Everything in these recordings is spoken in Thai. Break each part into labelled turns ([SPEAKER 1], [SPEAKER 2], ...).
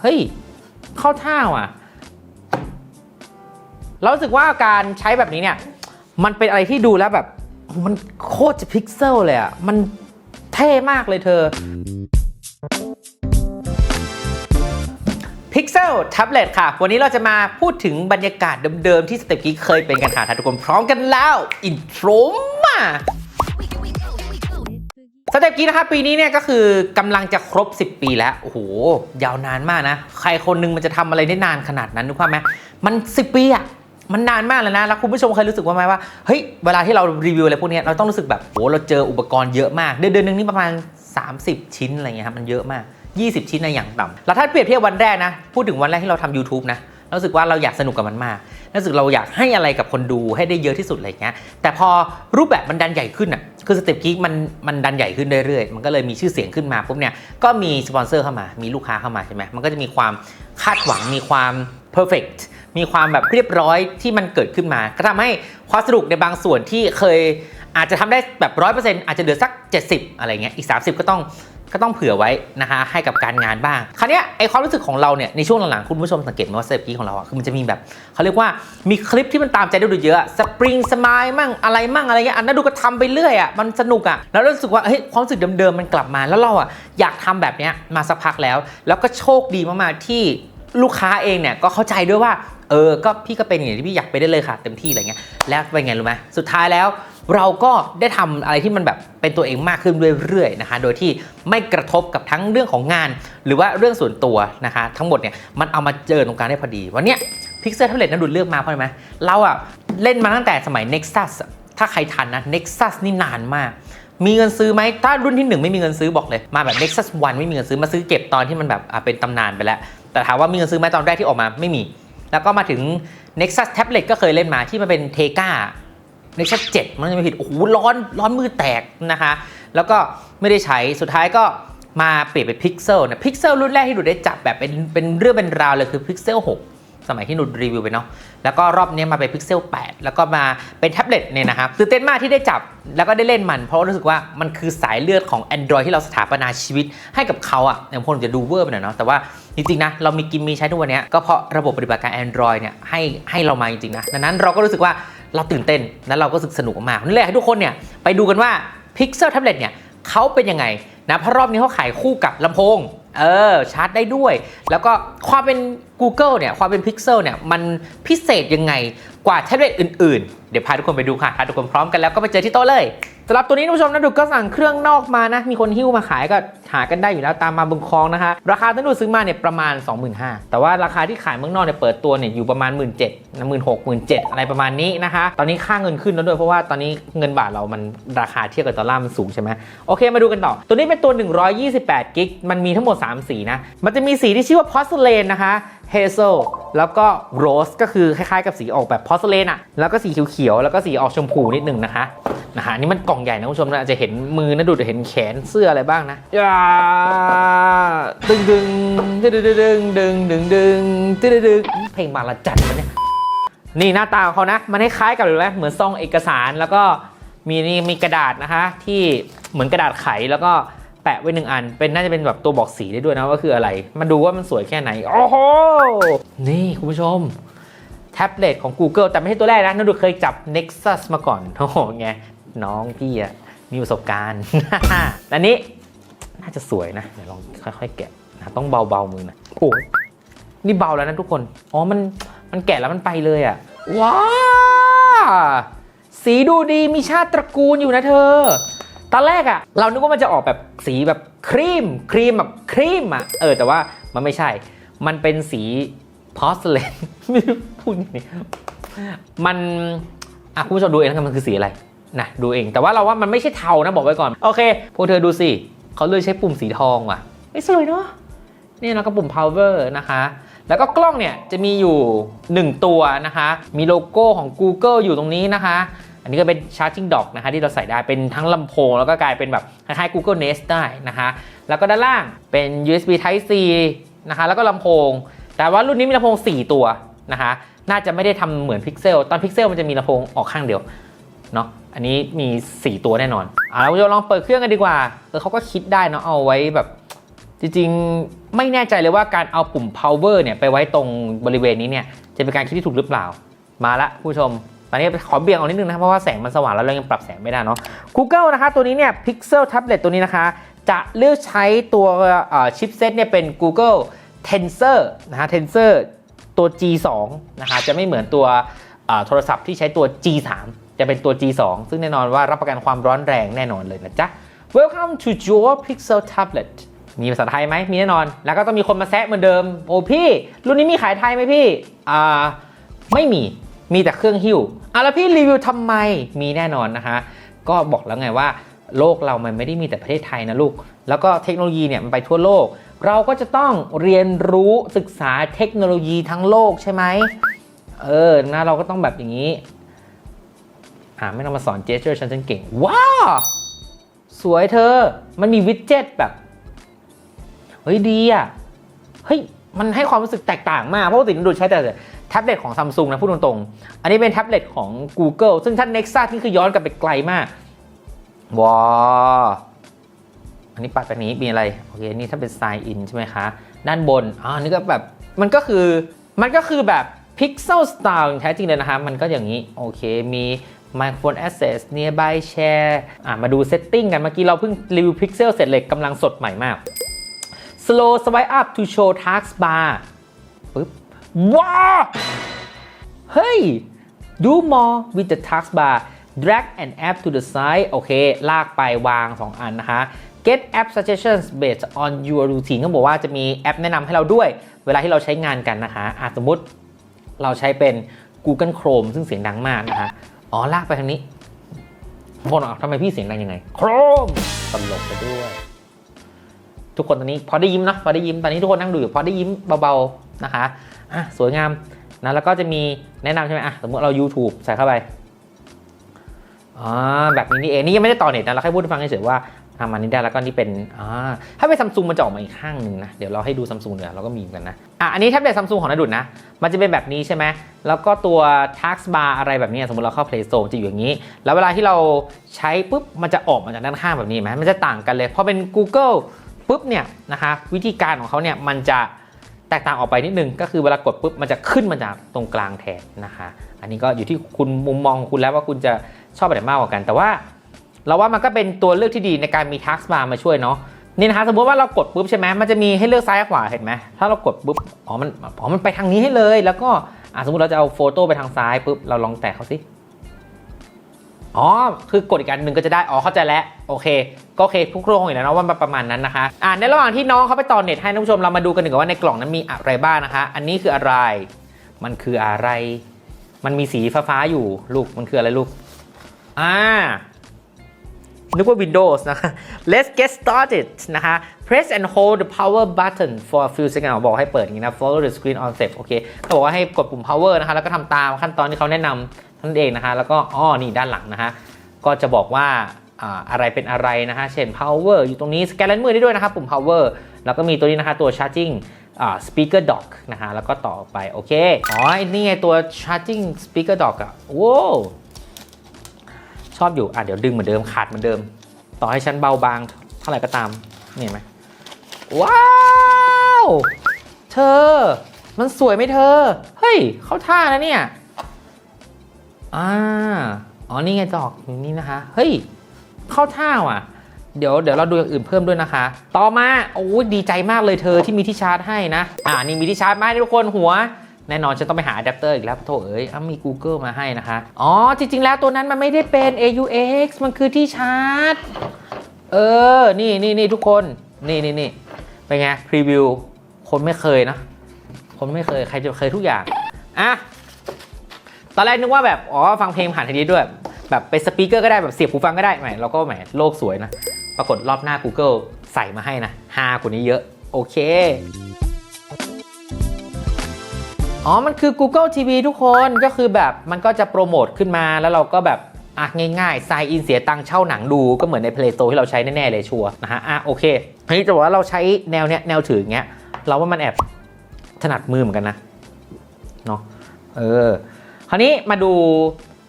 [SPEAKER 1] เฮ้ยเข้าท่าว่ะเราสึกว่าการใช้แบบนี้เนี่ย มันเป็นอะไรที่ดูแล้วแบบ มันโคตรจะพิกเซลเลยอะมันเท่มากเลยเธอ Pixel Tablet ค่ะ วันนี้เราจะมาพูดถึงบรรยากาศเดิมๆ ที่สเต็ปกี้เคยเป็นกันค่ะทุกคนพร้อมกันแล้ว อินโทรมา สเต็ปกี้นะคะปีนี้เนี่ยก็คือกำลังจะครบ 10 ปีแล้ว โอ้โห ยาวนานมากนะ ใครคนหนึงมันจะทำอะไรได้นานขนาดนั้นนึกภาพไหมมัน 10 ปีอะมันนานมากเลยนะ แล้วคุณผู้ชมเคยรู้สึกว่าไหมว่า เฮ้ย เวลาที่เรารีวิวอะไรพวกนี้เราต้องรู้สึกแบบโอ้เราเจออุปกรณ์เยอะมาก เดือนเดือนหนึงนี่ประมาณ 30 ชิ้นอะไรเงี้ยครับ มันเยอะมาก 20 ชิ้นในอย่างต่ำแล้วถ้าเปรียบเทียบวันแรกนะ พูดถึงวันแรกที่เราทำ YouTube นะ รู้สึกว่าเราอยากสนุกกับมันมากรู้สึกเราอยากให้อะไรกับคนดูให้ได้เยอะที่สุดอะไรเงี้ยแต่พอรูปแบบมันดันใหญ่ขึ้นอะคือสเต็ปกิ๊กมันมันดันใหญ่ขึ้นเรื่อยๆมันก็เลยมีชื่อเสียงขึ้นมาปุ๊บเนี่ยก็มีสปอนเซอร์เข้ามา มีลูกค้าเข้ามาใช่ไหมมันก็จะมีความคาดหวังมีความ perfect มีความแบบเรียบร้อยที่มันเกิดขึ้นมา ก็ทำให้ความสนุกในบางส่วนที่เคยอาจจะทำได้แบบร้อยเปอร์เซ็นต์อาจจะเหลือสัก 70 อะไรเงี้ยอีก 30 ก็ต้อง ก็ต้องเผื่อไว้นะคะให้กับการงานบ้าง คราวนี้ไอความรู้สึกของเราเนี่ยในช่วงหลังๆคุณผู้ชมสังเกตไหมว่าสเต็ปกี้ของเราอะคือมันจะมีแบบเขาเรียกว่ามีคลิปที่มันตามใจด้ดูเยอะสปริงสมายมั่งอะไรมั่งอะไรเงี้ยอันนั้นดูก็ทำไปเรื่อยอะมันสนุกอะแล้วรู้สึกว่าเฮ้ยความรู้สึกเดิมๆมันกลับมาแล้วเราอะอยากทำแบบเนี้ยมาสักพักแล้ว แล้วก็โชคดีมากๆที่ลูกค้าเองเนี่ยก็เข้าใจด้วยว่าเออ ก็พี่ก็เป็นอย่างที่พี่อยากไปได้เลยค่ะเต็มที่อะไรเงี้ย แล้วเป็นไงรู้ไหมสุดท้ายแล้ว เราก็ได้ทำอะไรที่มันแบบเป็นตัวเองมากขึ้นเรื่อยๆนะคะ โดยที่ไม่กระทบกับทั้งเรื่องของงาน หรือว่าเรื่องส่วนตัวนะคะ ทั้งหมดเนี่ยมันเอามาเจอตรงกลางได้พอดี วันนี้ย Pixel Tablet นั้นดูดเลือกมาเพราะอะไรไหมเราอะเล่นมาตั้งแต่สมัย Nexus ถ้าใครทันนะ Nexus นี่นานมากมีเงินซื้อไหม ถ้ารุ่นที่ 1 ไม่มีเงินซื้อบอกเลย มาแบบ Nexus 1 ไม่มีเงินซื้อ มาซื้อเก็บตอนที่มันแบบอะเป็นตำนานไปแล้ว แต่ถามว่ามีเงินซื้อไหมตอนแรกที่ออกมาไม่มี แล้วก็มาถึง Nexus Tablet ก็เคยเล่นมาที่มันเป็นเทกา Nexus 7 มันจะไม่ผิด โอ้โห ร้อน ร้อนมือแตกนะคะ แล้วก็ไม่ได้ใช้ สุดท้ายก็มาเปลี่ยนเป็น Pixel นะ Pixel รุ่นแรกที่หนูได้จับแบบเป็นเป็นเรื่องเป็นราวเลยคือ Pixel 6สมัยที่หนูรีวิวไปเนาะ แล้วก็รอบนี้มาเป็น Pixel 8แล้วก็มาเป็นแท็บเล็ตเนี่ยนะครับตื่นเต้นมากที่ได้จับแล้วก็ได้เล่นมัน เพราะรู้สึกว่ามันคือสายเลือดของ Android ที่เราสถาปนาชีวิตให้กับเขาอะอย่างคนจะดูเวอร์ไปหน่อยเนาะแต่ว่าจริงๆนะเรามีกิมมีใช้ทุกวันนี้ก็เพราะระบบปฏิบัติการ Android เนี่ยให้ให้เรามาจริงๆนะดังนั้นเราก็รู้สึกว่า เราตื่นเต้นแล้วเราก็สึกสนุกมากนั่นแหละให้ทุกคนเนี่ยไปดูกันว่า Pixel Tablet เนี่ยเขาเป็นยังไงนะเพราะรอบนี้เขาขายคู่กับลำโพงเออชาร์จได้ด้วย แล้วก็ความเป็น Google เนี่ยความเป็น Pixel เนี่ยมันพิเศษยังไงกว่าแท็บเล็ตอื่นๆ เดี๋ยวพาทุกคนไปดูค่ะถ้าทุกคนพร้อมกันแล้วก็ไปเจอที่โต๊ะเลย สำหรับตัวนี้ท่านผู้ชมนะดูก็สั่งเครื่องนอกมานะ มีคนหิ้วมาขายก็หากันได้อยู่แล้วตามมาบึงคลองนะคะ ราคาท่านดูซื้อมาเนี่ยประมาณ 25,000แต่ว่าราคาที่ขายเมืองนอกเนี่ยเปิดตัวเนี่ยอยู่ประมาณ 1 7 0 0 0นะหมื่นหกหมื่นเจ็ดอะไรประมาณนี้นะคะ ตอนนี้ค่าเงินขึ้นแล้วด้วยเพราะว่าตอนนี้เงินบาทเรามันราคาเทียบกับดอลลาร์มันสูงใช่ไหมโอเคมาดูกันต่อ ตัวนี้เป็นตัว 128กิกมันมีทั้งหมด 3 สีนะมันจะมีสีที่ชื่อว่า porcelain นะคะ เฮเซลแล้วก็โรสก็คือคล้ายๆกับสีออกแบบพอสเลนอะแล้วก็สีเขียวๆแล้วก็สีออกชมพูนิดหนึ่งนะคะนะฮะอันนี่มันกล่องใหญ่นะคุณผู้ชมนะอาจจะเห็นมือนะดูจะเห็นแขนเสื้ออะไรบ้างนะยาดึงดึงดึงดึงดึงดึงดึงดึงดึงดึงเพลงบาลจัดมันเนี่ยนี่หน้าตาของเขานะ มันคล้ายๆกับอะไรไหมเหมือนซองเอกสารแล้วก็มีนี่มีกระดาษนะคะ ที่เหมือนกระดาษไขแล้วก็แปะไว้หนึ่งอัน เป็นน่าจะเป็นแบบตัวบอกสีได้ด้วยนะว่าคืออะไร มาดูว่ามันสวยแค่ไหน โอ้โห นี่คุณผู้ชม แท็บเล็ตของ Google แต่ไม่ใช่ตัวแรกนะนั่นดูเคยจับ Nexus มาก่อน โอ้โหไง น้องพี่อะมีประสบการณ์อันนี้น่าจะสวยนะ เดี๋ยวลองค่อยๆ แกะนะต้องเบาๆมือนะโอ้นี่เบาแล้วนะทุกคน อ๋อ มัน มันแกะแล้วมันไปเลยอะว้าสีดูดีมีชาติตระกูลอยู่นะเธอ ตอนแรกอะเรานึกว่ามันจะออกแบบสีแบบครีมครีมแบบครีมอะเออแต่ว่ามันไม่ใช่ มันเป็นสีพอสเลนม่รู้พูดยังไงมันอะคุณผู้ชมดูเองแล้วกันมันคือสีอะไรนะดูเอง แต่ว่าเราว่ามันไม่ใช่เทานะบอกไว้ก่อน โอเคพวกเธอดูสิเขาเลยใช้ปุ่มสีทองว่ะไม่สวยเนาะนี่นะก็ปุ่ม power นะคะ แล้วก็กล้องเนี่ยจะมีอยู่ 1 ตัวนะคะ มีโลโก้ของ Google อยู่ตรงนี้นะคะ อันนี้ก็เป็น charging dock นะคะที่เราใส่ได้เป็นทั้งลำโพง แล้วก็กลายเป็นแบบคล้ายๆ Google Nest ได้นะคะแล้วก็ด้านล่างเป็น USB Type C นะคะแล้วก็ลำโพง แต่ว่ารุ่นนี้มีลำโพง 4 ตัวนะคะน่าจะไม่ได้ทำเหมือน Pixel ตอน Pixel มันจะมีลำโพงออกข้างเดียวเนาะอันนี้มี 4 ตัวแน่นอนอะเราจะลองเปิดเครื่องกันดีกว่าเออเขาก็คิดได้เนาะเอาไว้แบบจริงๆ ไม่แน่ใจเลยว่าการเอาปุ่ม power เนี่ยไปไว้ตรงบริเวณนี้เนี่ยจะเป็นการคิดที่ถูกหรือเปล่า มาละผู้ชม ตอนนี้ขอเบี่ยงออกนิดนึงนะครับเพราะว่าแสงมันสว่างแล้วเรายังปรับแสงไม่ได้เนาะ Google นะคะตัวนี้เนี่ย Pixel Tablet ตัวนี้นะคะ จะเลือกใช้ตัวชิปเซตเนี่ยเป็น Google Tensor นะฮะ Tensor ตัว G2 นะคะจะไม่เหมือนตัวโทรศัพท์ที่ใช้ตัว G3 จะเป็นตัว G2 ซึ่งแน่นอนว่ารับประกันความร้อนแรงแน่นอนเลยนะจ๊ะ Welcome to your Pixel Tablet มีภาษาไทยไหมมีแน่นอน แล้วก็ต้องมีคนมาแซะเหมือนเดิม โอ้พี่ รุ่นนี้มีขายไทยไหมพี่ อ่า ไม่มี มีแต่เครื่องหิ้วอะแล้วพี่รีวิวทำไมมีแน่นอนนะคะ ก็บอกแล้วไงว่าโลกเรามันไม่ได้มีแต่ประเทศไทยนะลูก แล้วก็เทคโนโลยีเนี่ยมันไปทั่วโลก เราก็จะต้องเรียนรู้ศึกษาเทคโนโลยีทั้งโลกใช่ไหมเออนะเราก็ต้องแบบอย่างนี้อ่าไม่ต้องมาสอนเจสเจอร์ฉันฉันเก่ง ว้าวสวยเธอ มันมีวิดเจ็ตแบบ เฮ้ยดีอะ เฮ้ย มันให้ความรู้สึกแตกต่างมาก เพราะปกติเราดูใช้แต่ แท็บเล็ตของซัมซุงนะพูดตรงๆ อันนี้เป็นแท็บเล็ตของ Google ซึ่งถ้าน Nexus นี่คือย้อนกลับไปไกลมากว้าวอันนี้ปัดแบบนี้มีอะไร โอเค นี่ถ้าเป็น sign in ใช่ไหมคะ ด้านบนอ๋อนี่ก็แบบ มันก็คือ มันก็คือแบบ Pixel Style อย่างแท้จริงเลยนะคะ มันก็อย่างนี้ โอเค มี Microphone Access Nearby Share อะมาดู Setting กัน เมื่อกี้เราเพิ่งรีวิว Pixel เสร็จเลยกำลังสดใหม่มาก Slow Swipe Up to show taskbar ปึ๊บ ว้าเฮ้ย do more with the taskbar drag an app to the side โอเค ลากไปวาง 2 อันนะคะ get app suggestions based on your routine ก็บอกว่าจะมีแอปแนะนำให้เราด้วย เวลาที่เราใช้งานกันนะคะอะสมมติเราใช้เป็น Google Chrome ซึ่งเสียงดังมากนะคะอ๋อ ลากไปทางนี้คนอะทำไมพี่เสียงดังยังไง Chrome ตลกไปด้วย ทุกคนตอนนี้พอได้ยิ้มนะพอได้ยิ้มตอนนี้ทุกคนนั่งดูอยู่พอได้ยิ้มเบาๆนะคะ อะสวยงามนะแล้วก็จะมีแนะนำใช่ไหมอะสมมติเรา YouTube ใส่เข้าไปอ่าแบบนี้นี่เองนี่ยังไม่ได้ต่อเน็ตนะเราแค่พูดให้ฟังเฉยๆว่าทำมันนี้ได้แล้วก็นี่เป็นอ่าถ้าเป็นซัมซุงมันจะออกมาอีกข้างหนึ่งนะเดี๋ยวเราให้ดูซัมซุงเดี๋ยวเราก็มีกันนะอะอันนี้แท็บเล็ตซัมซุงของนาดุดนะ มันจะเป็นแบบนี้ใช่ไหมแล้วก็ตัว task bar อะไรแบบนี้สมมติเราเข้า Play Store จะอยู่อย่างนี้ แล้วเวลาที่เราใช้ปุ๊บมันจะออกมาจากด้านข้างแบบนี้ไหมมันจะต่างกันเลยพอเป็น Google ปุ๊บเนี่ยนะคะวิธีการของเขาเนี่ยมันจะ แตกต่างออกไปนิดนึงก็คือเวลากดปุ๊บมันจะขึ้นมาจากตรงกลางแทนนะคะ อันนี้ก็อยู่ที่คุณมุมมองของคุณแล้วว่าคุณจะชอบอะไรมากกว่ากัน แต่ว่าเราว่ามันก็เป็นตัวเลือกที่ดีในการมีทักษ bar มาช่วยเนาะนี่นะคะสมมติว่าเรากดปุ๊บใช่ไหมมันจะมีให้เลือกซ้ายขวาเห็นไหมถ้าเรากดปุ๊บอ๋อมันอ๋อมันไปทางนี้ให้เลย แล้วก็สมมติเราจะเอาโฟโต้ไปทางซ้ายปุ๊บเราลองแตะเขาสิ อ๋อ คือกดอีกอันหนึ่งก็จะได้ อ๋อ เข้าใจแล้ว โอเค ก็โอเคทุกโครงอยู่แล้วนะว่ามันประมาณนั้นนะคะ อ่าในระหว่างที่น้องเขาไปต่อเน็ตให้ท่านผู้ชมเรามาดูกันหนึ่งว่าในกล่องนั้นมีอะไรบ้างนะคะ อันนี้คืออะไร มันคืออะไร มันมีสีฟ้าๆอยู่ลูก มันคืออะไรลูก อ่า นึกว่า Windows นะคะ Let's get started นะคะ Press and hold the power button for a few seconds บอกให้เปิดอย่างนี้นะ Follow the screen on step โอเคเขาบอกว่าให้กดปุ่ม power นะคะ แล้วก็ทำตามขั้นตอนที่เขาแนะนำ นั่นเองนะคะ แล้วก็อ้อนี่ด้านหลังนะคะก็จะบอกว่าอะไรเป็นอะไรนะคะเช่น power อยู่ตรงนี้สแกนลนมือได้ด้วยนะคะปุ่ม power แล้วก็มีตัวนี้นะคะตัว charging speaker dock นะคะแล้วก็ต่อไป โอเค อ๋อ นี่ไงตัว charging speaker dock อะว้าวชอบอยู่ อะ เดี๋ยวดึงเหมือนเดิม ขาดเหมือนเดิม ต่อให้ฉันเบาบางเท่าไหร่ก็ตาม นี่เห็นไหมว้าว เธอ มันสวยไหมเธอ เฮ้ย เข้าท่านะเนี่ย อ่าอ๋อนี่ไงดอกอยู่นี่นะคะ เฮ้ย เข้าท่าว่ะ เดี๋ยวเดี๋ยวเราดูอย่างอื่นเพิ่มด้วยนะคะ ต่อมาโอ้ยดีใจมากเลยเธอที่มีที่ชาร์จให้นะ อ่านี่มีที่ชาร์จมาให้ทุกคนหัวแน่นอนจะต้องไปหาอะแดปเตอร์อีกแล้วโถเอ้ยอ้ามี Google มาให้นะคะ อ๋อ จริง ๆ แล้วตัวนั้นมันไม่ได้เป็น AUX มันคือที่ชาร์จ เออ นี่นี่นี่ทุกคน นี่นี่นี่เป็นไง พรีวิว คนไม่เคยนะ คนไม่เคย ใครจะเคยทุกอย่าง อะ ตอนแรกนึกว่าแบบอ๋อฟังเพลงผ่านทีนี้ด้วย แบบเป็นสปีกเกอร์ก็ได้แบบเสียบหูฟังก็ได้แหมเราก็แหมโลกสวยนะ ปรากฏรอบหน้า Google ใส่มาให้นะฮากว่านี้เยอะ โอเคอ๋อ มันคือ Google TV ทุกคนก็คือแบบมันก็จะโปรโมทขึ้นมาแล้วเราก็แบบอะง่ายๆ sign in เสียตังค์เช่าหนังดูก็เหมือนใน Play Store ที่เราใช้แน่ ๆ เลยชัวร์นะฮะอะโอเคทีนี้จะบอกว่าเราใช้แนวเนี้ยแนวถืออย่างเงี้ย เราว่ามันแอบถนัดมือเหมือนกันนะ เนาะเออ คราวนี้มาดู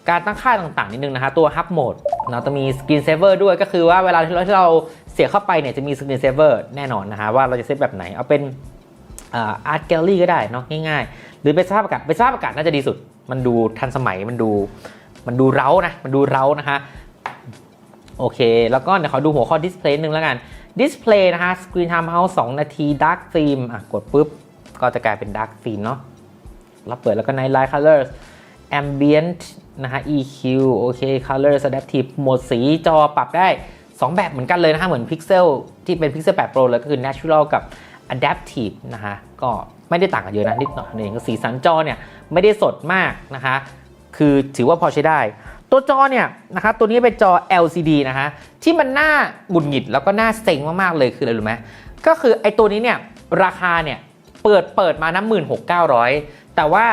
[SPEAKER 1] การตั้งค่าต่างๆนิดนึงนะคะตัว Hub Mode เราจะมี Screen Saver ด้วยก็คือว่าเวลาที่เราที่เราเสียเข้าไปเนี่ยจะมี screen saver แน่นอนนะคะว่าเราจะเซตแบบไหน เอาเป็นอาร์ตแกลลี่ก็ได้เนาะง่ายๆ หรือเป็นสภาพอากาศเป็นสภาพอากาศน่าจะดีสุด มันดูทันสมัยมันดูมันดูเร้านะมันดูเร้านะคะโอเค แล้วก็เดี๋ยวขอดูหัวข้อ display นึงแล้วกัน display นะคะ screen time house 2นาที dark theme อะกดปุ๊บ ก็จะกลายเป็น dark theme เนาะเราเปิดแล้วก็ night light colors ambient นะคะ EQ โอเค Color adaptive โหมดสีจอปรับได้ 2 แบบเหมือนกันเลยนะคะเหมือน Pixel ที่เป็น Pixel 8 Pro เลยก็คือ natural กับ adaptive นะคะก็ไม่ได้ต่างกันเยอะนะนิดหน่อยเองก็สีสันจอเนี่ย ไม่ได้สดมากนะคะ คือถือว่าพอใช้ได้ ตัวจอเนี่ยนะคะตัวนี้เป็นจอ LCD นะคะที่มันน่าหงุดหงิดแล้วก็น่าเซ็งมากๆเลยคืออะไรรู้ไหมก็คือไอ้ตัวนี้เนี่ยราคาเนี่ยเปิดเปิดมาน้ำหมื่นหกเก้าร้อยแต่ว่า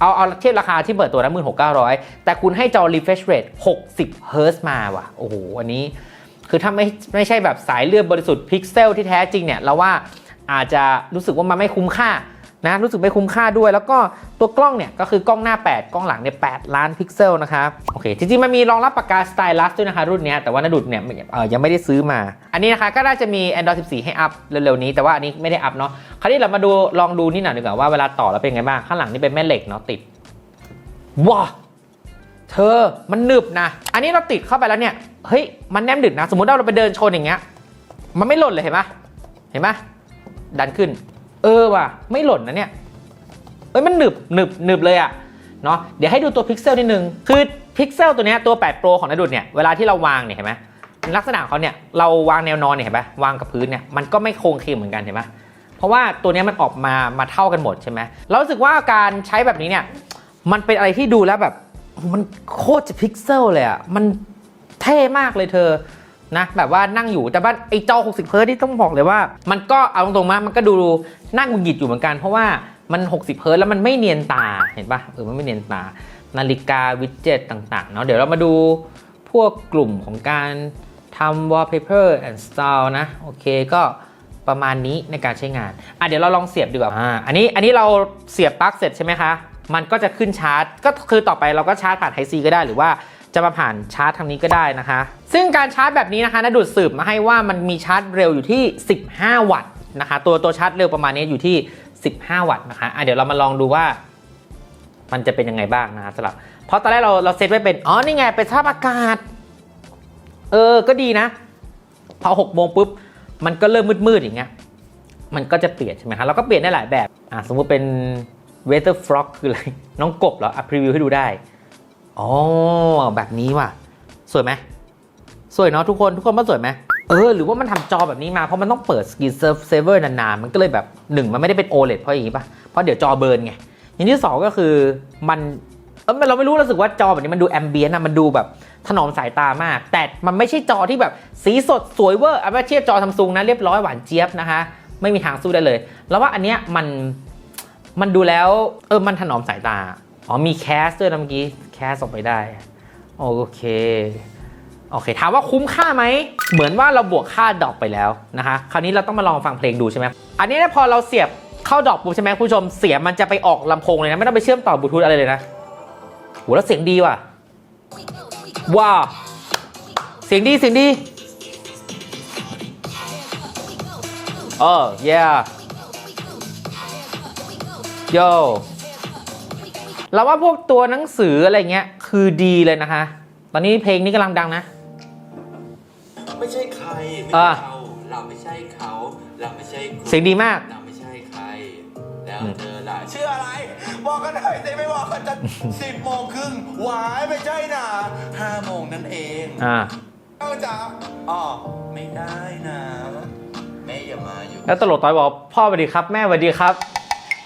[SPEAKER 1] เอาเอาเทียบราคาที่เปิดตัวน้ำหมื่นหกเก้าร้อยแต่คุณให้จอ refresh rate 60 Hz มาว่ะ โอ้โห อันนี้ คือถ้าไม่ไม่ใช่แบบสายเลือดบริสุทธิ์พิกเซลที่แท้จริงเนี่ยเราว่าอาจจะรู้สึกว่ามันไม่คุ้มค่า นะรู้สึกไม่คุ้มค่าด้วย แล้วก็ตัวกล้องเนี่ยก็คือกล้องหน้า 8 กล้องหลังเนี่ย8ล้านพิกเซลนะครับโอเคจริงๆมันมีรองรับปากกาสไตลัสด้วยนะคะรุ่นนี้แต่ว่านาดุดเนี่ยเออยังไม่ได้ซื้อมา อันนี้นะคะก็น่าจะมี Android 14 ให้อัพเร็วๆนี้แต่ว่าอันนี้ไม่ได้อัพเนาะคราวนี้เรามาดูลองดูนี่หน่อยดีกว่าว่าเวลาต่อแล้วเป็นไงบ้างข้างหลังนี่เป็นแม่เหล็กเนาะติดว้าเธอมันหนึบนะ อันนี้เราติดเข้าไปแล้วเนี่ยเฮ้ยมันแนมดึกนะ สมมติว่าเราไปเดินชนอย่างเงี้ยมันไม่หล่นเลยเห็นปะเห็นปะดันขึ้น เออว่ะไม่หล่นนะเนี่ยเอ้ยมันหนึบหนึบหนึบเลยอะเนาะเดี๋ยวให้ดูตัวพิกเซลนิดนึง คือพิกเซลตัวเนี้ยตัว 8 Pro ของนดุดเนี่ยเวลาที่เราวางเนี่ยเห็นไหมลักษณะของเขาเนี่ยเราวางแนวนอนเนี่ยเห็นปะวางกับพื้นเนี่ยมันก็ไม่โค้งเคงเหมือนกันเห็นปะเพราะว่าตัวเนี้ยมันออกมามาเท่ากันหมดใช่ไหมเรารู้สึกว่าการใช้แบบนี้เนี่ยมันเป็นอะไรที่ดูแล้วแบบมันโคตรจะพิกเซลเลยอะมันเท่มากเลยเธอ นะแบบว่านั่งอยู่แต่ว่าไอ้จอ 60 เฮิร์ตที่ต้องบอกเลยว่า มันก็เอาตรงๆมามันก็ดูน่าหงุดหงิดอยู่เหมือนกันเพราะว่ามัน 60 เฮิร์ตแล้วมันไม่เนียนตาเห็นปะเออมันไม่เนียนตา นาฬิกาวิดเจ็ตต่างๆเนาะเดี๋ยวเรามาดูพวกกลุ่มของการทำ wallpaper and style นะ โอเคก็ประมาณนี้ในการใช้งาน อะเดี๋ยวเราลองเสียบดีกว่าอ่าอันนี้อันนี้เราเสียบปลั๊กเสร็จใช่ไหมคะ มันก็จะขึ้นชาร์จ ก็คือต่อไปเราก็ชาร์จผ่าน Type C ก็ได้หรือว่า จะมาผ่านชาร์จทางนี้ก็ได้นะคะ ซึ่งการชาร์จแบบนี้นะคะนดูดสืบมาให้ว่ามันมีชาร์จเร็วอยู่ที่ 15 วัตต์นะคะ ตัวตัวชาร์จเร็วประมาณนี้อยู่ที่ 15 วัตต์นะคะะเดี๋ยวเรามาลองดูว่า มันจะเป็นยังไงบ้างนะคะสำหรับเพราะตอนแรกเราเราเซตไว้เป็นอ๋อนี่ไงเป็นสภาพอากาศ เออก็ดีนะ พอ6โมงปุ๊บมันก็เริ่มมืดๆอย่างเงี้ยมันก็จะเปลี่ยนใช่ไหมคะเราก็เปลี่ยนได้หลายแบบอะสมมุติเป็น weather frog คืออะไรน้องกบเหรออะพรีวิวให้ดูได้ อ๋อแบบนี้ว่ะ สวยไหมสวยเนาะทุกคนทุกคนว่าสวยไหมเออหรือว่ามันทำจอแบบนี้มาเพราะมันต้องเปิด Screen Saver นานๆ มันก็เลยแบบหนึ่งมันไม่ได้เป็น OLED เพราะอย่างนี้ป่ะเพราะเดี๋ยวจอเบิร์นไงอย่างที่สองก็คือมันเออเราไม่รู้รู้สึกว่าจอแบบนี้มันดูแอมเบียนอะมันดูแบบถนอมสายตามาก แต่มันไม่ใช่จอที่แบบสีสดสวยเวอร์เอาไปเทียบจอซัมซุงนะเรียบร้อยหวานเจี๊ยบนะคะ ไม่มีทางสู้ได้เลย แล้วว่าอันเนี้ยมันมันดูแล้วเออมันถนอมสายตาอ๋อมีแคสด้วยนะเมื่อกี้ แคสออกไปได้ โอเค โอเค ถามว่าคุ้มค่าไหม เหมือนว่าเราบวกค่าดอกไปแล้วนะคะ คราวนี้เราต้องมาลองฟังเพลงดูใช่ไหม อันนี้พอเราเสียบเข้าดอกปุ๊บใช่ไหมคุณผู้ชม เสียงมันจะไปออกลำโพงเลยนะ ไม่ต้องไปเชื่อมต่อบลูทูธอะไรเลยนะโหแล้วเสียงดีว่ะ ว้าเสียงดีเสียงดีเออ yeah yo เราว่าพวกตัวหนังสืออะไรเงี้ยคือดีเลยนะคะ ตอนนี้เพลงนี้กำลังดังนะ
[SPEAKER 2] ไม่ใช่ใครไม่
[SPEAKER 1] อ่า
[SPEAKER 2] ใช่เราเราไม่ใช่เขาเราไม่ใช่คุณ
[SPEAKER 1] เสียงดีมาก
[SPEAKER 2] เราไม่ใช่ใครแล้ว
[SPEAKER 1] อืม
[SPEAKER 2] เธอล่ะชื่ออะไร บอกกันหน่อยได้ไม่บอกกันจะสิบโมงครึ่งหวายไม่ใช่น่ะห้าโมงนั่นเอง
[SPEAKER 1] อ่า
[SPEAKER 2] เอาจ้ะอ๋อไม่ได้นะแม่อย่ามาอยู่
[SPEAKER 1] แล้วตลกต้อยบอกพ่อสวัสดีครับ แม่สวัสดีครับ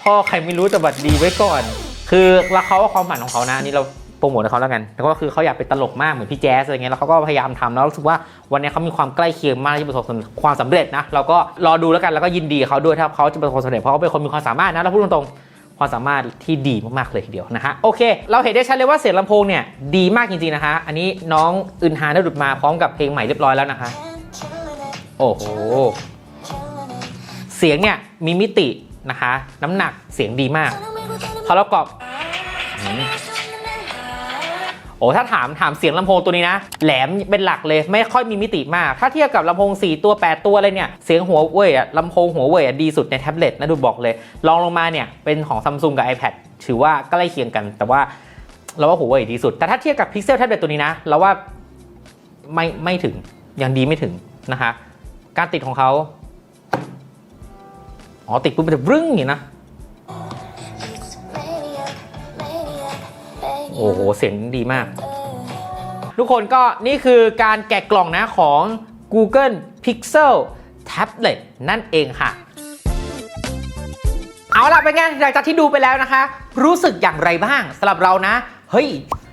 [SPEAKER 1] พ่อใครไม่รู้แต่บัดดีไว้ก่อน คือแล้วเขาความฝันของเขานะอันนี่เราโปรโมทให้เขาแล้วกันแล้วก็คือเขาอยากเป็นตลกมากเหมือนพี่แจ๊สอะไรเงี้ยแล้วเขาก็พยายามทำแล้วรู้สึกว่าวันนี้เขามีความใกล้เคียงมากที่ประสบความสำเร็จนะเราก็รอดูแล้วกันแล้วก็ยินดีเขาด้วยถ้าเขาจะประสบความสำเร็จเพราะเขาเป็นคนมีความสามารถนะเราพูดตรงๆความสามารถที่ดีมากๆเลยทีเดียวนะฮะโอเค เราเห็นได้ชัดเลยว่าเสียงลำโพงเนี่ยดีมากจริงๆนะคะอันนี้น้องอึนฮาได้ดุดมาพร้อมกับเพลงใหม่เรียบร้อยแล้วนะคะ โอ้โหเสียงเนี่ยมีมิตินะคะ น้ำหนักเสียงดีมาก พอเรากรอบอืมโอ้ถ้าถามถามเสียงลำโพงตัวนี้นะ แหลมเป็นหลักเลยไม่ค่อยมีมิติมาก ถ้าเทียบกับลำโพง 4 ตัว 8 ตัวอะไรเนี่ยเสียงหัวเว่ยอะลำโพงหัวเว่ยอะดีสุดในแท็บเล็ตนะดูบอกเลยลองลงมาเนี่ยเป็นของซัมซุงกับ iPad ถือว่าใกล้เคียงกัน แต่ว่าเราว่าหัวเว่ยดีสุด แต่ถ้าเทียบกับ Pixel Tablet ตัวนี้นะเราว่าไม่ไม่ถึงยังดีไม่ถึงนะคะการติดของเขาอ๋อติดปุ๊บมันจะรึ้งอย่างนี้นะ โอ้โห เสียงดีมาก ทุกคนก็นี่คือการแกะกล่องนะของ Google Pixel Tablet นั่นเองค่ะ เอาล่ะเป็นไงหลังจากที่ดูไปแล้วนะคะ รู้สึกอย่างไรบ้างสำหรับเรานะ เฮ้ย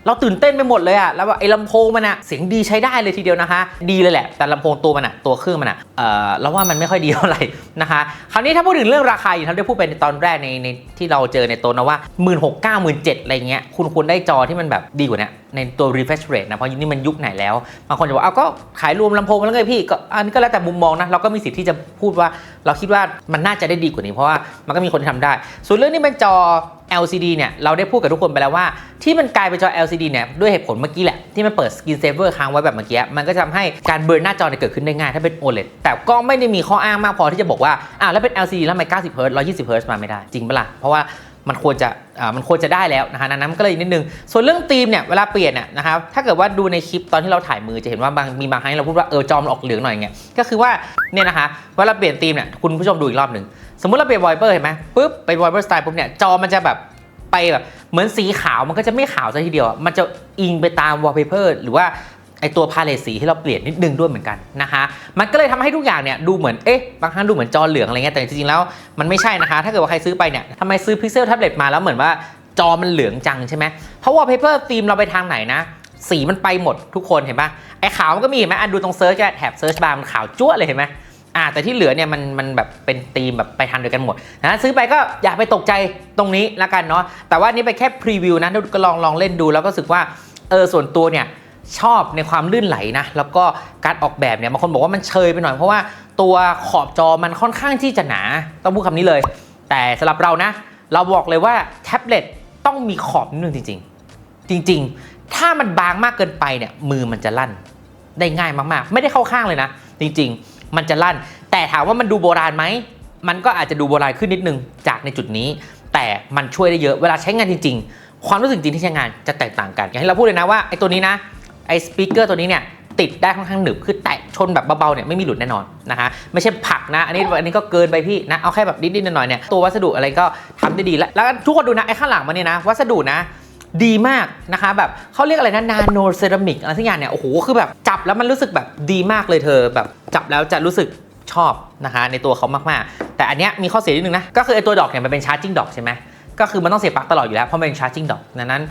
[SPEAKER 1] เราตื่นเต้นไปหมดเลยอะแล้วไอ้ลำโพงมันอะเสียงดีใช้ได้เลยทีเดียวนะคะ ดีเลยแหละ แต่ลำโพงตัวมันอะตัวเครื่องมันอะเออเราว่ามันไม่ค่อยดีเท่าไหร่นะคะ คราวนี้ถ้าพูดถึงเรื่องราคาอย่างที่ได้พูดไปในตอนแรกในในที่เราเจอในตัวนะว่า1 6 0 0 0 9 7 0 0 0อะไรเงี้ยคุณควรได้จอที่มันแบบดีกว่านี้ในตัว refresh rate นะ เพราะนี่มันยุคไหนแล้ว บางคนจะบอกเอาก็ขายรวมลำโพงมาแล้วไงพี่ก็อันนี้ก็แล้วแต่มุมมองนะ เราก็มีสิทธิ์ที่จะพูดว่า เราคิดว่ามันน่าจะได้ดีกว่านี้ เพราะว่ามันก็มีคนที่ทำได้ ส่วนเรื่องนี้เป็นจอ LCD เนี่ยเราได้พูดกับทุกคนไปแล้วว่า ที่มันกลายเป็นจอ LCD เนี่ยด้วยเหตุผลเมื่อกี้แหละ ที่มันเปิดสกินเซเวอร์ค้างไว้แบบเมื่อกี้มันก็จะทำให้การเบิร์นหน้าจอเนี่ยเกิดขึ้นได้ง่ายถ้าเป็น OLED แต่ก็ไม่ได้มีข้ออ้างมากพอที่จะบอกว่าอ้าวแล้วเป็น LCD แล้วทำไม90 Hz 120 Hz มาไม่ได้จริงปะล่ะเพราะว่า มันควรจะอ่ามันควรจะได้แล้วนะคะนั้นมันก็เลยนิดนึง ส่วนเรื่องธีมเนี่ยเวลาเปลี่ยนน่ะนะครับถ้าเกิดว่าดูในคลิปตอนที่เราถ่ายมือจะเห็นว่าบางมีบางครั้งที่เราพูดว่าเออจอมออกเหลืองหน่อยเงี้ยก็คือว่าเนี่ยนะคะเวลาเปลี่ยนธีมเนี่ยคุณผู้ชมดูอีกรอบหนึ่งสมมติเราเปลี่ยนวอยเปอร์เห็นไหมปุ๊บเป็นวอยเปอร์สไตล์ปุ๊บเนี่ยจอมันจะแบบไปแบบเหมือนสีขาวมันก็จะไม่ขาวซะทีเดียว มันจะอิงไปตามวอลเปเปอร์หรือว่า ไอตัวพาเลตสีที่เราเปลี่ยนนิดนึงด้วยเหมือนกันนะคะมันก็เลยทำให้ทุกอย่างเนี่ยดูเหมือนเอ๊ะบางครั้งดูเหมือนจอเหลืองอะไรเงี้ยแต่จริงๆแล้วมันไม่ใช่นะคะ ถ้าเกิดว่าใครซื้อไปเนี่ยทำไมซื้อ Pixel Tablet มาแล้วเหมือนว่าจอมันเหลืองจังใช่ไหมเพราะวอลเปเปอร์ธีมเราไปทางไหนนะ สีมันไปหมดทุกคนเห็นปะไอขาวมันก็มีเห็นไหมอันดูตรงเซิร์ชแถบเซิร์ชบาร์มันขาวจั๊วเลยเห็นไหมอ่าแต่ที่เหลือเนี่ยมันมันแบบเป็นธีมแบบไปทางเดียวกันหมดนะซื้อไปก็อย่าไปตกใจตรงนี้ละกันเนาะแต่ว่านี่ไปแค่พรีวิวนะก็ลองลองเล่นดูแล้วก็รู้สึกว่าเออส่วนตัวเนี่ย ชอบในความลื่นไหลนะ แล้วก็การออกแบบเนี่ยบางคนบอกว่ามันเชยไปหน่อยเพราะว่าตัวขอบจอมันค่อนข้างที่จะหนา ต้องพูดคำนี้เลย แต่สำหรับเรานะ เราบอกเลยว่าแท็บเล็ตต้องมีขอบนิดนึงจริง ๆ จริง ๆ ถ้ามันบางมากเกินไปเนี่ยมือมันจะลั่นได้ง่ายมากๆ ไม่ได้เข้าข้างเลยนะ จริง ๆ มันจะลั่น แต่ถามว่ามันดูโบราณไหมมันก็อาจจะดูโบราณขึ้นนิดนึงจากในจุดนี้ แต่มันช่วยได้เยอะเวลาใช้งานจริง ๆ ความรู้สึกจริงที่ใช้งานจะแตกต่างกันอย่างที่เราพูดเลยนะว่าไอ้ตัวนี้นะ ไอ้สปีกเกอร์ตัวนี้เนี่ยติดได้ค่อนข้างหนึบคือแตะชนแบบเบาๆเนี่ยไม่มีหลุดแน่นอนนะคะไม่ใช่ผักนะ อันนี้อันนี้ก็เกินไปพี่นะเอาแค่แบบนิดๆหน่อยๆเนี่ยตัววัสดุอะไรก็ทำได้ดีแล้วแล้วทุกคนดูนะไอ้ข้างหลังมันเนี่ยนะวัสดุนะดีมากนะคะแบบเขาเรียกอะไรนะนาโนเซรามิกอะไรสักอย่างเนี่ยโอ้โหคือแบบจับแล้วมันรู้สึกแบบดีมากเลยเธอ แบบจับแล้วจะรู้สึกชอบนะคะในตัวเขามากๆ แต่อันเนี้ยมีข้อเสียนิดนึงนะก็คือไอตัวดอกเนี่ยมันเป็นชาร์จิ่งดอกใช่ไหมก็คือมันต้องเสียบปลั๊กตลอดอยู่แล้วเพราะมันเป็นชาร์จิ่งดอกดังนั้น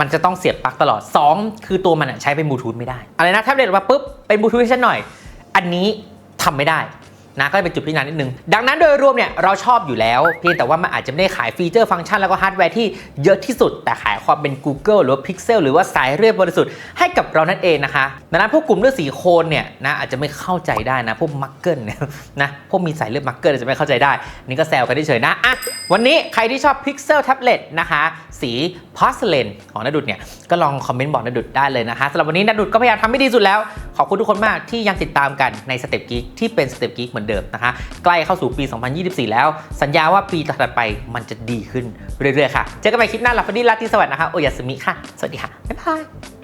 [SPEAKER 1] มันจะต้องเสียบปลั๊กตลอด 2 คือตัวมันใช้เป็นบลูทูธไม่ได้ อะไรนะแท็บเล็ตมาปุ๊บเป็นบลูทูธให้ฉันหน่อย อันนี้ทำไม่ได้ นะก็เป็นจุดพิจารณานิดนึง ดังนั้นโดยรวมเนี่ยเราชอบอยู่แล้ว เพียงแต่ว่ามันอาจจะไม่ได้ขายฟีเจอร์ฟังก์ชันแล้วก็ฮาร์ดแวร์ที่เยอะที่สุด แต่ขายความเป็น Google หรือว่า Pixel หรือว่าสายเรียบบริสุทธิ์ให้กับเรานั่นเองนะคะ ดังนั้นพวกกลุ่มเลือดสีโคนเนี่ยนะอาจจะไม่เข้าใจได้นะ พวกมักเกิลเนี่ยนะพวกมีสายเลือดมักเกิลอาจจะไม่เข้าใจได้ นี่ก็แซวกันเฉยๆนะอะวันนี้ใครที่ชอบ Pixel Tablet นะคะสี Porcelain ของนดุดเนี่ยก็ลองคอมเมนต์บอกนดุดได้เลยนะคะสำหรับวันนี้นดุดก็พยายามทำให้ดีสุดแล้ว ขอบคุณทุกคนมากที่ยังติดตามกันในสเต็ป Geek ที่เป็นสเต็ป Geek เหมือนเดิมนะคะ ใกล้เข้าสู่ปี 2024 แล้ว สัญญาว่าปีถัดไปมันจะดีขึ้นเรื่อยๆค่ะ เจอกันใหม่คลิปหน้าหลับฝันดีราตีสวัสดิ์นะคะ โอยาสมิค่ะ สวัสดีค่ะ บ๊ายบาย